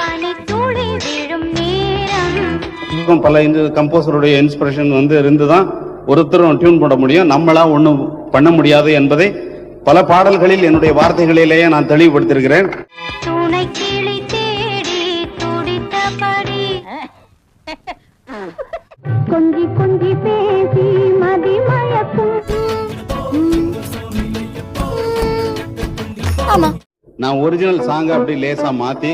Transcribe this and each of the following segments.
பனி துளி விழும் நேரம். இன்னும் பல இந்த கம்போசருடைய இன்ஸ்பிரேஷன் வந்து இருந்து தான் ஒருத்தரும் டியூன் பண்ண முடியும். நம்மளா ஒண்ணும் பண்ண முடியாது என்பதை பல பாடல்களில் என்னுடைய வார்த்தைகளிலேயே நான் தெளிவுபடுத்தியிருக்கிறேன். துணை கிளி தேடி துடித்தபடி கொஞ்சி கொஞ்சி பேசி மதி மயக்கும். ஆமா. நான் ஒரிஜினல் சாங்க அப்படி லேசா மாத்தி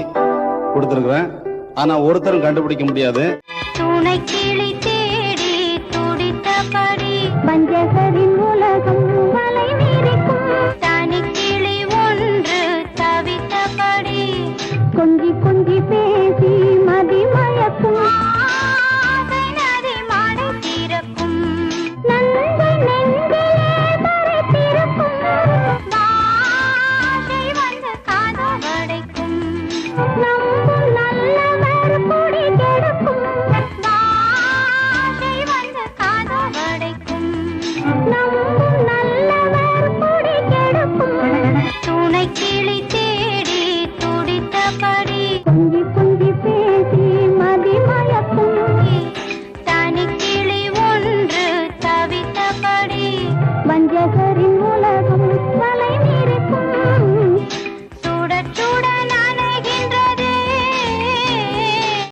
கொடுத்துருக்குறேன். ஆனா ஒருத்தரும் கண்டுபிடிக்க முடியாது. துணை கிழித்தே